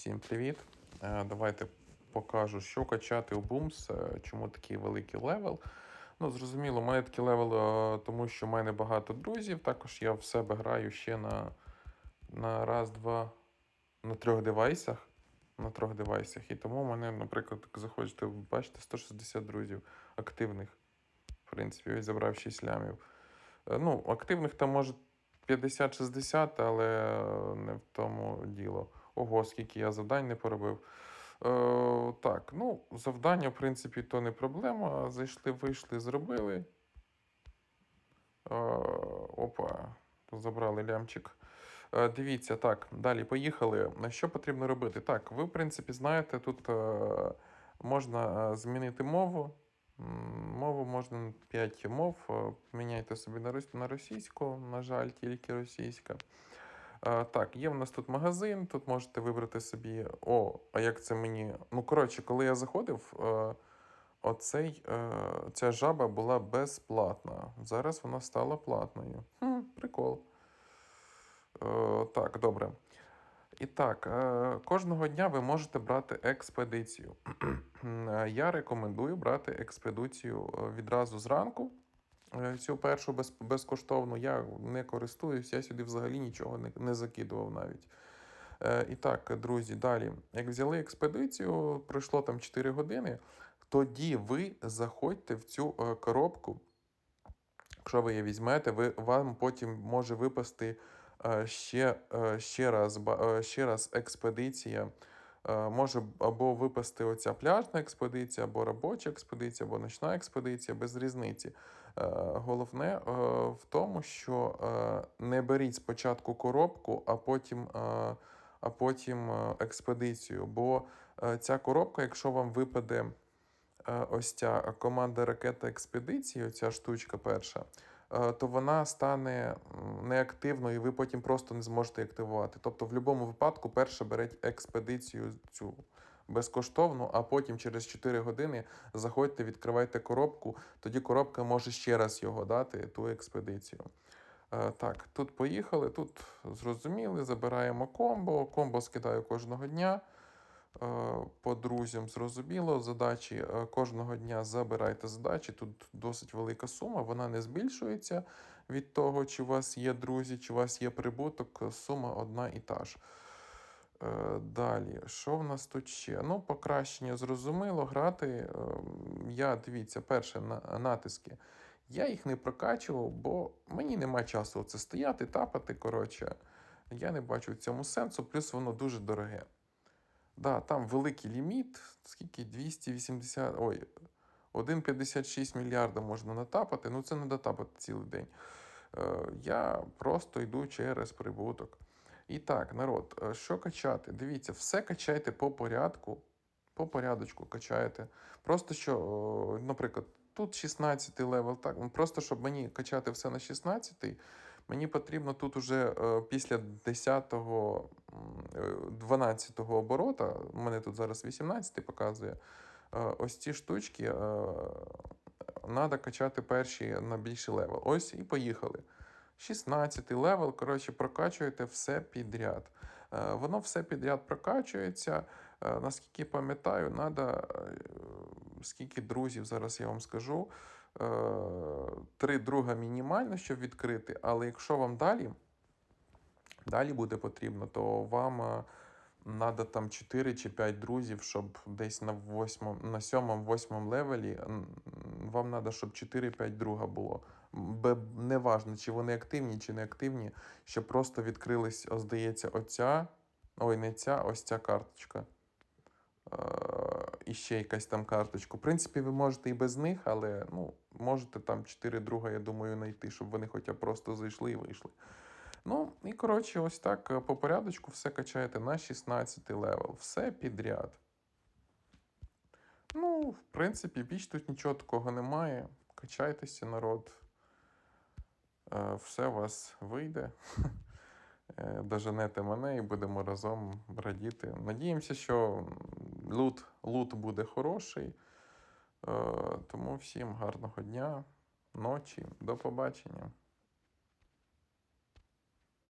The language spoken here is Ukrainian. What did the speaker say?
Всім привіт! Е, Давайте покажу, що качати у Booms, е, чому такий великий левел. Ну, зрозуміло, у мене такий левел, е, тому що в мене багато друзів. Також я в себе граю ще на, на раз, два, на трьох девайсах. На трьох девайсах. І тому в мене, наприклад, як заходите, бачите 160 друзів активних. В принципі, ось забрав 6 лямів. Ну, активних там може 50-60, але не в тому діло. Ого, скільки я завдань не поробив. Е, так, ну, завдання, в принципі, то не проблема. Зайшли, вийшли, зробили. Е, опа, забрали лямчик. Е, дивіться, так, далі поїхали. Що потрібно робити? Так, ви, в принципі, знаєте, тут е, можна е, змінити мову. Мову можна на 5 мов. е, Міняйте собі на російську, на жаль, тільки російська. Е, Так, є в нас тут магазин, тут можете вибрати собі. О, а як це мені. Ну, коротше, коли я заходив, е, оцей, е, ця жаба була безплатна. Зараз вона стала платною. Хм, прикол. Так, добре. І так, кожного дня ви можете брати експедицію. Я рекомендую брати експедицію відразу зранку. Е, Цю першу без, безкоштовну я не користуюсь, я сюди взагалі нічого не, не закидував навіть. Е, І так, друзі, далі. Як взяли експедицію, пройшло там 4 години, тоді ви заходьте в цю е, коробку. Якщо ви її візьмете, ви, вам потім може випасти е, ще, ще, раз, ще раз експедиція. Е, Може або випасти оця пляжна експедиція, або робоча експедиція, або ночна експедиція, без різниці. Е, Головне е, в тому, що не беріть спочатку коробку, а потім, а потім експедицію. Бо ця коробка, якщо вам випаде ось ця команда ракета експедиції, оця штучка перша, то вона стане м, неактивною, і ви потім просто не зможете активувати. Тобто, в будь-якому випадку, перше беріть експедицію цю безкоштовну, а потім через 4 години заходьте, відкривайте коробку, тоді коробка може ще раз його дати, ту експедицію. Е, Так, тут поїхали, тут зрозуміли, забираємо комбо. Комбо скидаю кожного дня. Е, По друзям зрозуміло, задачі е, кожного дня забирайте задачі. Тут досить велика сума, вона не збільшується від того, чи у вас є друзі, чи у вас є прибуток. Сума одна і та ж. Е, Далі, що в нас тут ще? Ну, покращення зрозуміло, грати. е, Я дивіться, перше натиски. Я їх не прокачував, бо мені нема часу це стояти, тапати. Коротше, я не бачу в цьому сенсу, плюс воно дуже дороге. Да, там великий ліміт, скільки 280. Ой, 1,56 мільярда можна натапати. Ну, це не дотапати цілий день. Е, я просто йду через прибуток. І так, народ, е, що качати? Дивіться, все качайте по порядку. По порядочку качаєте. Просто що, наприклад, тут 16 левел, так, ну, просто щоб мені качати все на 16, мені потрібно тут уже е, після 10-го, е, 12-го оборота, у мене тут зараз 18 показує, е, ось ці штучки треба качати перші на більший левел. Ось і поїхали. 16 левел, коротше, прокачуєте все підряд. Е, Воно все підряд прокачується. Е, Наскільки пам'ятаю, треба, скільки друзів, зараз я вам скажу. Е, Три друга мінімально, щоб відкрити, але якщо вам далі, далі буде потрібно, то вам треба там 4 чи 5 друзів, щоб десь на 8, на 7-8 левелі вам треба, щоб 4-5 друга було. Неважно, чи вони активні, чи не активні, щоб просто відкрились, здається, оця, ой, не ця, ось ця карточка. Е, і ще якась там карточка. В принципі, ви можете і без них, але ну, можете там 4 друга, я думаю, знайти, щоб вони хоча б просто зайшли і вийшли. Ну, і коротше, ось так е, по порядочку все качаєте на 16 левел. Все підряд. Ну, в принципі, більш тут нічого такого немає. Качайтеся, народ. Е, Все у вас вийде. Е, Доженете мене і будемо разом радіти. Надіємося, що лут, лут буде хороший. Е, Тому всім гарного дня, ночі, до побачення.